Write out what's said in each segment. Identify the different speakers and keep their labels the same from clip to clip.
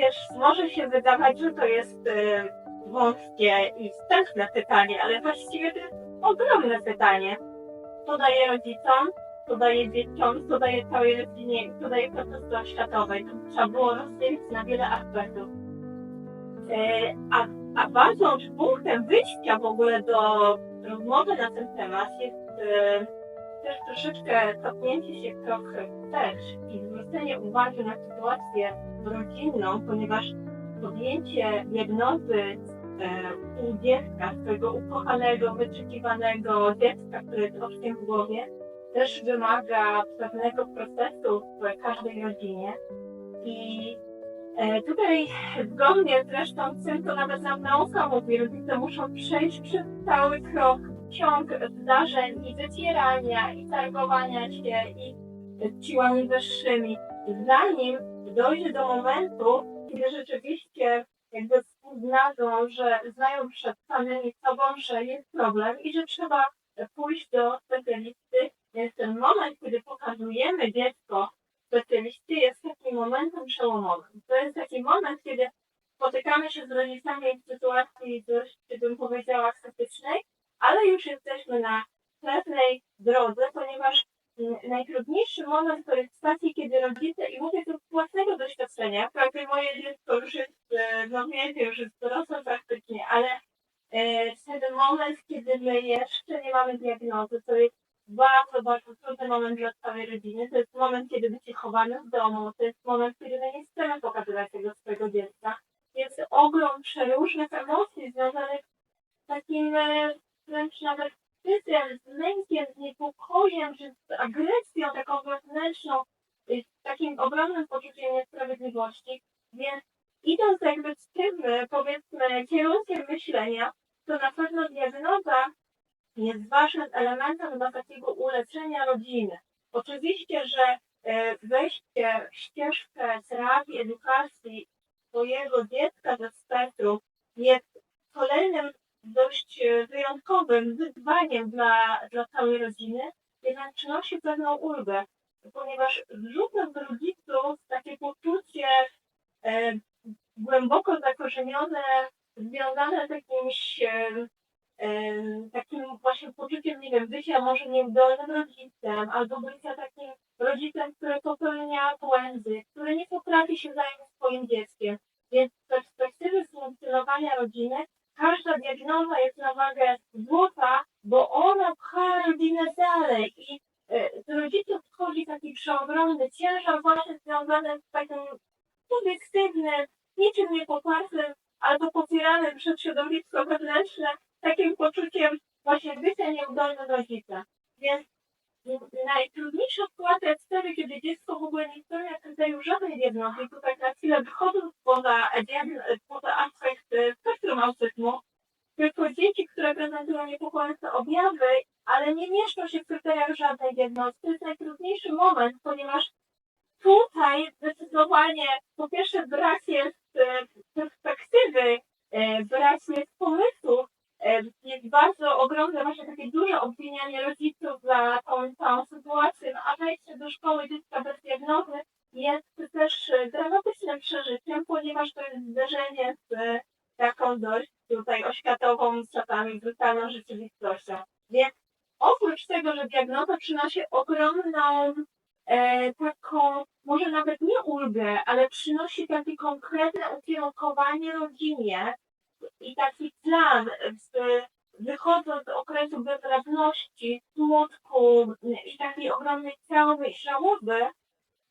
Speaker 1: wiesz, może się wydawać, że to jest e, wąskie i wstępne pytanie, ale właściwie to jest ogromne pytanie. Co daje rodzicom, co daje dzieciom, co daje całej rodzinie co daje procesu oświatowej. To trzeba było rozdzielić na wiele aspektów. E, a, a ważną punktem wyjścia w ogóle do rozmowy na ten temat jest e, też troszeczkę cofnięcie się trochę wstecz i zwrócenie uwagi na sytuację rodzinną, ponieważ podjęcie diagnozy e, u dziecka, swojego ukochanego, wyczekiwanego dziecka, które jest oczkiem w głowie, też wymaga pewnego procesu w każdej rodzinie. I e, tutaj zgodnie zresztą z tym, co nawet nam nauka mówi, rodzice muszą przejść przez cały krok ciąg zdarzeń i wycierania, i targowania się, i siłami wyższymi, zanim dojdzie do momentu, kiedy rzeczywiście jakby uznają, że znają przed samymi sobą, że jest problem i że trzeba pójść do specjalisty. Więc ten moment, kiedy pokazujemy dziecko specjalisty, jest takim momentem przełomowym. To jest taki moment, kiedy spotykamy się z rodzicami w sytuacji dość, bym powiedziała, krytycznej, ale już jesteśmy na moment to jest taki, kiedy rodzice, i mówię to z własnego doświadczenia, prawie moje dziecko już jest, e, no już jest dorosłe praktycznie, ale e, ten moment, kiedy my jeszcze nie mamy diagnozy, to jest bardzo, bardzo trudny moment dla całej rodziny. To jest moment, kiedy my się chowamy w domu, to jest moment, kiedy my nie chcemy pokazywać tego swojego dziecka. Jest ogrom przeróżnych emocji związanych z takim e, wręcz nawet wstydem, z lękiem, z niepokojem, czy z agresją taką wewnętrzną, y, z takim ogromnym poczuciem niesprawiedliwości. Więc idąc jakby z tym, y, powiedzmy, kierunkiem myślenia, to na pewno diagnoza jest ważnym elementem do takiego uleczenia rodziny. Oczywiście, że e, wejście w ścieżkę terapii, edukacji swojego dziecka ze spektrum jest kolejnym dość e, wyjątkowym wyzwaniem dla, dla całej rodziny, jednak przynosi pewną ulgę, ponieważ wrzuca w rodziców takie poczucie e, głęboko zakorzenione, związane z jakimś e, e, takim właśnie poczuciem, nie wiem, bycia może nieudolnym rodzicem, albo bycia takim rodzicem, który popełnia błędy, który nie potrafi się zająć swoim dzieckiem. Więc z perspektywy funkcjonowania rodziny każda diagnoza jest na wagę złota, bo ona pcha rodzinę dalej i e, z rodziców wchodzi taki przeogromny ciężar właśnie związany z takim subiektywnym, niczym niepopartym albo popieranym przez środowisko wewnętrzne, takim poczuciem właśnie bycia nieudolnym rodzicem. Więc najtrudniejsza sytuacja jest wtedy, kiedy dziecko w ogóle nie spełnia kryterium żadnej diagnozy, to tak na chwilę wychodząc poza, poza aspekt e, spektrum autyzmu, tylko dzieci, które prezentują niepokojące objawy, ale nie mieszczą się w kryteriach żadnej diagnozy. To jest najtrudniejszy moment, ponieważ tutaj zdecydowanie po pierwsze brak jest e, perspektywy, e, brak jest pomysłów, e, jest bardzo ogromne, właśnie takie duże obwinianie rodziców za tą całą sytuację, no, a wejście do szkoły dziecka bez diagnozy jest też e, dramatycznym przeżyciem, ponieważ to jest zderzenie z e, taką dość tutaj oświatową, czasami brutalną rzeczywistością. Więc oprócz tego, że diagnoza przynosi ogromną e, taką, może nawet nie ulgę, ale przynosi takie konkretne ukierunkowanie rodzinie i taki plan, z, wychodząc z okresu bezradności, smutku i takiej ogromnej traumy i żałoby,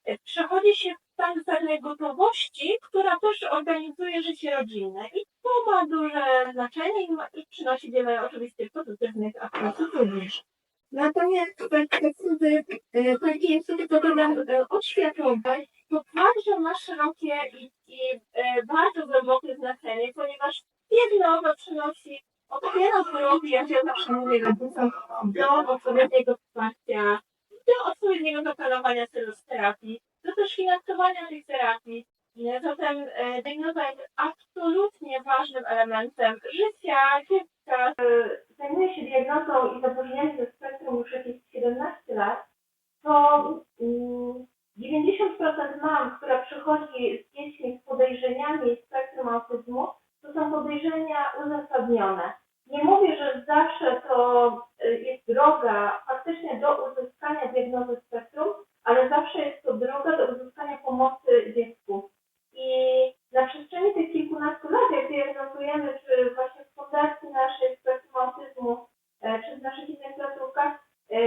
Speaker 1: e, przechodzi się w stan pewnej gotowości, która też organizuje życie rodzinne. I to ma duże znaczenie i, ma, i przynosi wiele oczywiście pozytywnych aspektów również. Natomiast z perspektywy e, takiej sytuacji oświatowej, to także ma szerokie i, i e, bardzo głębokie znaczenie, ponieważ diagnoza przynosi odpowiada zdrowiu, jak ja zawsze mówię do odpowiedniego wsparcia, do odpowiedniego zaplanowania celów terapii, też finansowania tej terapii. Zatem e, diagnoza jest absolutnie ważnym elementem życia dziecka. E, Zajmuję się diagnozą i zapoznaniem ze spektrum już jakieś 17 lat. To mm,
Speaker 2: 90% mam, która przychodzi z dziećmi z podejrzeniami spektrum autyzmu, to są podejrzenia uzasadnione. Nie mówię, że zawsze to y, jest droga faktycznie do uzyskania diagnozy spektrum, diagnozujemy, czy właśnie w fundacji naszej spektrum autyzmu, e, czy w naszych innych placówkach, e,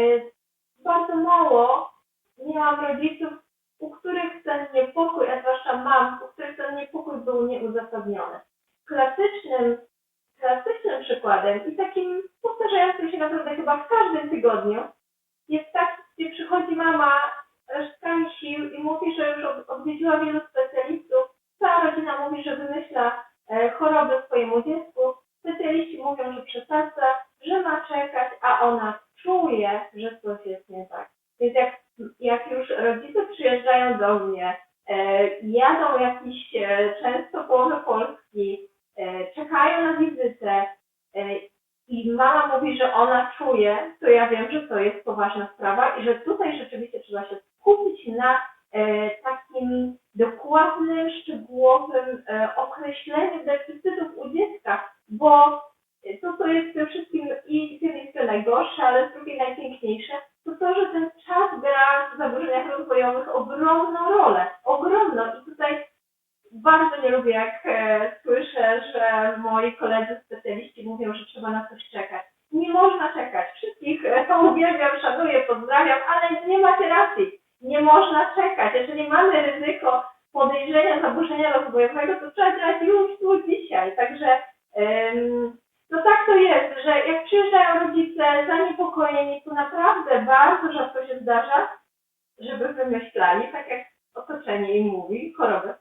Speaker 2: bardzo mało miałam rodziców, u których ten niepokój, a zwłaszcza mam, u których ten niepokój był nieuzasadniony. Klasycznym, klasycznym przykładem i takim powtarzającym się naprawdę chyba w każdym tygodniu jest tak, gdzie przychodzi mama resztkami sił i mówi, że już od- odwiedziła wielu rodzice przyjeżdżają do mnie, e, jadą jakieś e, często połowę Polski, e, czekają na wizytę i mama mówi, że ona czuje, to ja wiem, że to jest poważna sprawa i że tutaj rzeczywiście trzeba się skupić na takim dokładnym, szczegółowym określeniu deficytów u dziecka, bo to, co jest tym wszystkim i jednej strony najgorsze, ale z drugiej najpiękniejsze, zaburzeniach rozwojowych ogromną rolę. Ogromną. I tutaj bardzo nie lubię, jak e, słyszę, że moi koledzy specjaliści mówią, że trzeba na coś czekać. Nie można czekać. Wszystkich e, uwielbiam, szanuję, pozdrawiam, ale nie macie racji. Nie można czekać. Jeżeli mamy ryzyko podejrzenia zaburzenia rozwojowego, to trzeba działać już tu dzisiaj. Także em, no tak to jest, że jak przyjeżdżają rodzice zaniepokojeni, to naprawdę bardzo rzadko się zdarza, żeby wymyślali, tak jak otoczenie im mówi, chorobę.